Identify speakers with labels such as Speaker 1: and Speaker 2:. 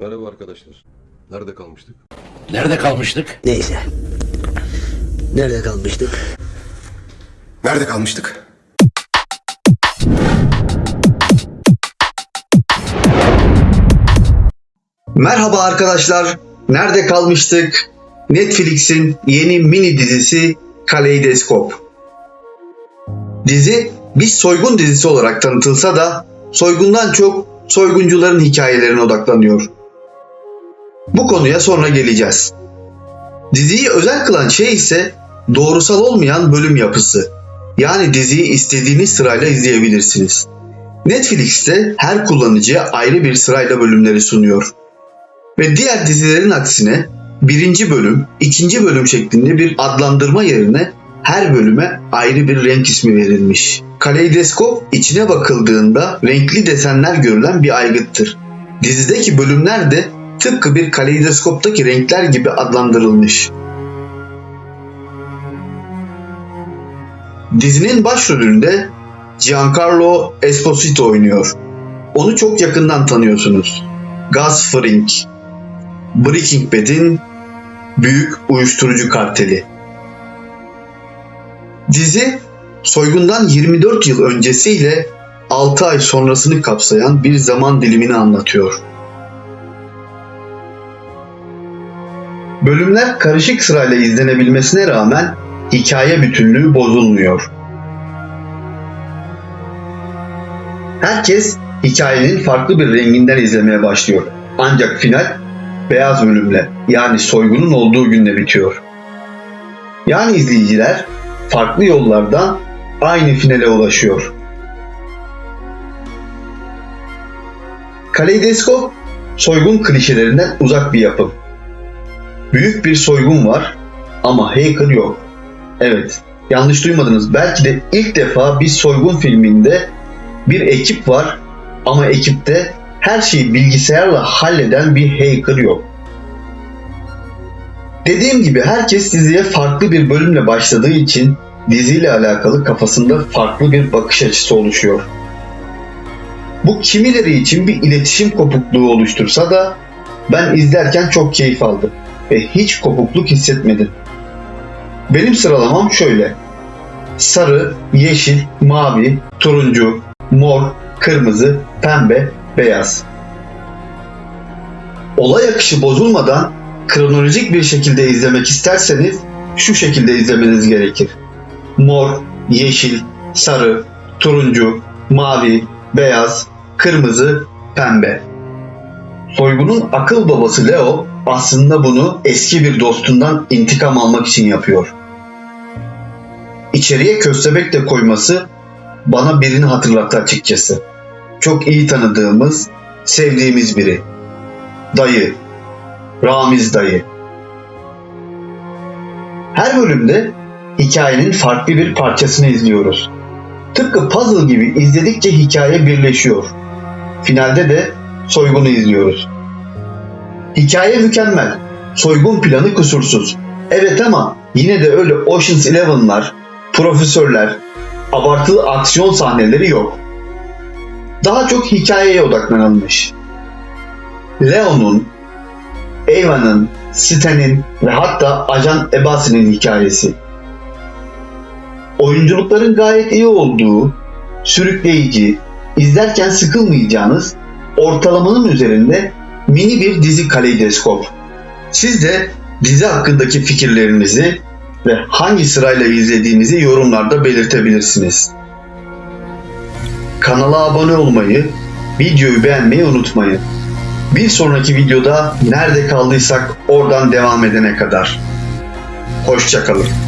Speaker 1: Merhaba arkadaşlar. Nerede kalmıştık?
Speaker 2: Nerede kalmıştık?
Speaker 3: Neyse. Nerede kalmıştık?
Speaker 4: Nerede kalmıştık?
Speaker 5: Merhaba arkadaşlar. Nerede kalmıştık? Netflix'in yeni mini dizisi Kaleidoskop. Dizi bir soygun dizisi olarak tanıtılsa da soygundan çok soyguncuların hikayelerine odaklanıyor. Bu konuya sonra geleceğiz. Diziyi özel kılan şey ise doğrusal olmayan bölüm yapısı. Yani diziyi istediğiniz sırayla izleyebilirsiniz. Netflix'te her kullanıcıya ayrı bir sırayla bölümleri sunuyor. Ve diğer dizilerin aksine birinci bölüm, ikinci bölüm şeklinde bir adlandırma yerine her bölüme ayrı bir renk ismi verilmiş. Kaleidoskop içine bakıldığında renkli desenler görülen bir aygıttır. Dizideki bölümler de tıpkı bir kaleidoskoptaki renkler gibi adlandırılmış. Dizinin başrolünde Giancarlo Esposito oynuyor. Onu çok yakından tanıyorsunuz. Gus Fring, Breaking Bad'in büyük uyuşturucu karteli. Dizi soygundan 24 yıl öncesiyle 6 ay sonrasını kapsayan bir zaman dilimini anlatıyor. Bölümler karışık sırayla izlenebilmesine rağmen hikaye bütünlüğü bozulmuyor. Herkes hikayenin farklı bir renginden izlemeye başlıyor. Ancak final beyaz bölümle yani soygunun olduğu günde bitiyor. Yani izleyiciler farklı yollardan aynı finale ulaşıyor. Kaleidoskop soygun klişelerinden uzak bir yapım. Büyük bir soygun var ama hacker yok. Evet, yanlış duymadınız. Belki de ilk defa bir soygun filminde bir ekip var ama ekipte her şeyi bilgisayarla halleden bir hacker yok. Dediğim gibi herkes diziye farklı bir bölümle başladığı için diziyle alakalı kafasında farklı bir bakış açısı oluşuyor. Bu kimileri için bir iletişim kopukluğu oluştursa da ben izlerken çok keyif aldım ve hiç kopukluk hissetmedim. Benim sıralamam şöyle. Sarı, yeşil, mavi, turuncu, mor, kırmızı, pembe, beyaz. Olay akışı bozulmadan kronolojik bir şekilde izlemek isterseniz şu şekilde izlemeniz gerekir. Mor, yeşil, sarı, turuncu, mavi, beyaz, kırmızı, pembe. Soygunun akıl babası Leo aslında bunu eski bir dostundan intikam almak için yapıyor. İçeriye köstebek de koyması bana birini hatırlattı açıkçası. Çok iyi tanıdığımız, sevdiğimiz biri. Dayı. Ramiz dayı. Her bölümde hikayenin farklı bir parçasını izliyoruz. Tıpkı puzzle gibi izledikçe hikaye birleşiyor. Finalde de soygunu izliyoruz. Hikaye mükemmel. Soygun planı kusursuz. Evet ama yine de öyle Ocean's Eleven'lar, profesörler, abartılı aksiyon sahneleri yok. Daha çok hikayeye odaklanılmış. Leon'un, Eva'nın, Stan'in ve hatta Ajan Ebasi'nin hikayesi. Oyunculukların gayet iyi olduğu, sürükleyici, izlerken sıkılmayacağınız ortalamanın üzerinde mini bir dizi kaleidoskop. Siz de dizi hakkındaki fikirlerinizi ve hangi sırayla izlediğinizi yorumlarda belirtebilirsiniz. Kanala abone olmayı, videoyu beğenmeyi unutmayın. Bir sonraki videoda nerede kaldıysak oradan devam edene kadar. Hoşçakalın.